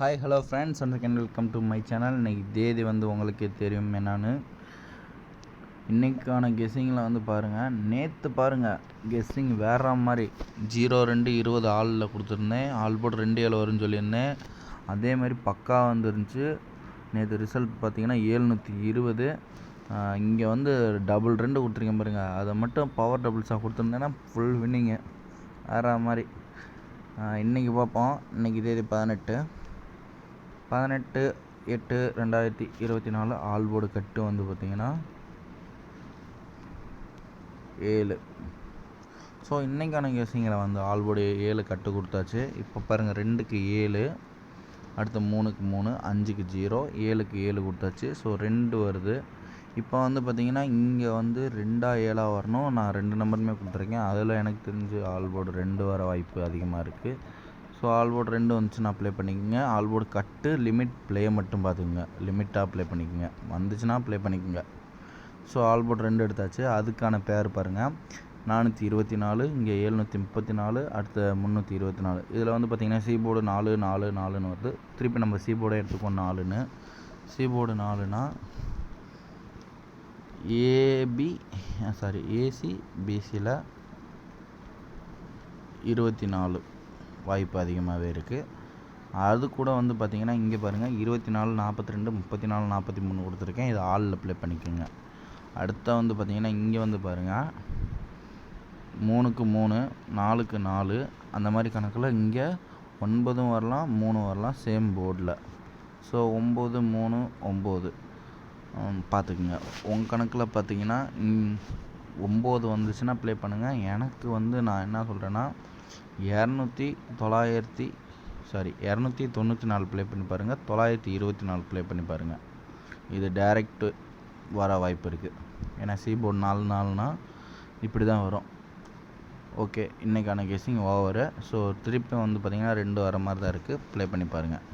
Hi hello friends and can welcome to my channel இன்றைக்கி தேதி வந்து உங்களுக்கே தெரியும் என்னான்னு. இன்றைக்கான கெஸ்ஸிங்கில் வந்து பாருங்கள் நேற்று பாருங்கள் கெஸ்ஸிங் வேற மாதிரி. ஜீரோ ரெண்டு இருபது ஆளில் கொடுத்துருந்தேன். ஆல் போட்டு ரெண்டு ஏழு வரும்னு சொல்லியிருந்தேன். அதே மாதிரி பக்கா வந்துருந்துச்சு. நேற்று ரிசல்ட் பார்த்தீங்கன்னா ஏழ்நூற்றி இருபது. இங்கே வந்து டபுள் ரெண்டு கொடுத்துருக்கேன் பாருங்கள் அதை மட்டும் பவர் டபுள்ஸாக கொடுத்துருந்தேன்னா ஃபுல் வின்னிங்கு வேற மாதிரி. இன்றைக்கி பார்ப்போம். இன்றைக்கி தேதி பதினெட்டு. பதினெட்டு எட்டு ரெண்டாயிரத்தி இருபத்தி நாலு ஆல்போர்டு கட்டு வந்து பார்த்திங்கன்னா ஏழு. ஸோ இன்றைக்கான கேசிங்கில் வந்து ஆல்போர்டு ஏழு கட்டு கொடுத்தாச்சு. இப்போ பாருங்கள் ரெண்டுக்கு ஏழு அடுத்து மூணுக்கு மூணு அஞ்சுக்கு ஜீரோ ஏழுக்கு ஏழு கொடுத்தாச்சு. ஸோ ரெண்டு வருது. இப்போ வந்து பார்த்திங்கன்னா இங்கே வந்து ரெண்டா ஏழாக வரணும். நான் ரெண்டு நம்பருமே கொடுத்துருக்கேன். அதில் எனக்கு தெரிஞ்சு ஆல்போர்டு ரெண்டு வர வாய்ப்பு அதிகமாக இருக்குது ஸோ ஆல்போர்ட் ரெண்டு வந்துச்சுன்னா அப்ளை பண்ணிக்கோங்க. ஆல்போர்ட் கட்டு லிமிட் ப்ளே மட்டும் பார்த்துக்குங்க. லிமிட்டாக அப்ளை பண்ணிக்கோங்க. வந்துச்சுன்னா ப்ளே பண்ணிக்கோங்க. ஸோ ஆல்போர்ட் ரெண்டு எடுத்தாச்சு. அதுக்கான பேர் பாருங்கள் நானூற்றி இருபத்தி நாலு இங்கே எழுநூற்றி முப்பத்தி நாலு அடுத்த முந்நூற்றி இருபத்தி நாலு. இதில் வந்து பார்த்திங்கன்னா சீபோர்டு நாலு நாலு நாலுன்னு வருது. திருப்பி நம்ம சீபோர்டை எடுத்துக்கோம் நாலுன்னு. சீபோர்டு நாலுனா A B sorry A C பிசியில் இருபத்தி நாலு. வாய்ப்பு அதிகமாகவே இருக்குது அது கூட வந்து பார்த்திங்கன்னா இங்கே பாருங்கள் இருபத்தி நாலு நாற்பத்தி ரெண்டு முப்பத்தி நாலு நாற்பத்தி மூணு கொடுத்துருக்கேன். இது ஆளில் அப்ளை பண்ணிக்கோங்க. அடுத்த வந்து பார்த்திங்கன்னா இங்கே வந்து பாருங்கள் மூணுக்கு மூணு நாலுக்கு நாலு அந்த மாதிரி கணக்கில் இங்கே ஒன்பதும் வரலாம் மூணு வரலாம் சேம் போர்டில் ஸோ ஒம்பது மூணு ஒம்பது பார்த்துக்குங்க உங்கள் கணக்கில் பார்த்தீங்கன்னா ஒம்பது வந்துச்சுன்னா ப்ளே பண்ணுங்கள் எனக்கு வந்து நான் என்ன சொல்கிறேன்னா இரநூத்தி தொள்ளாயிரத்தி சாரி இரநூத்தி தொண்ணூற்றி நாலு ப்ளே பண்ணி பாருங்கள் தொள்ளாயிரத்தி இருபத்தி நாலு ப்ளே பண்ணி பாருங்கள் இது டேரெக்டு வர வாய்ப்பு இருக்குது ஏன்னா சீபோர்டு நாலு நாலுனா இப்படி தான் வரும். ஓகே இன்றைக்கான கெஸ்ஸிங் ஓவரு ஸோ திருப்பி வந்து பார்த்திங்கன்னா ரெண்டு வர மாதிரி தான் இருக்குது ப்ளே பண்ணி பாருங்கள்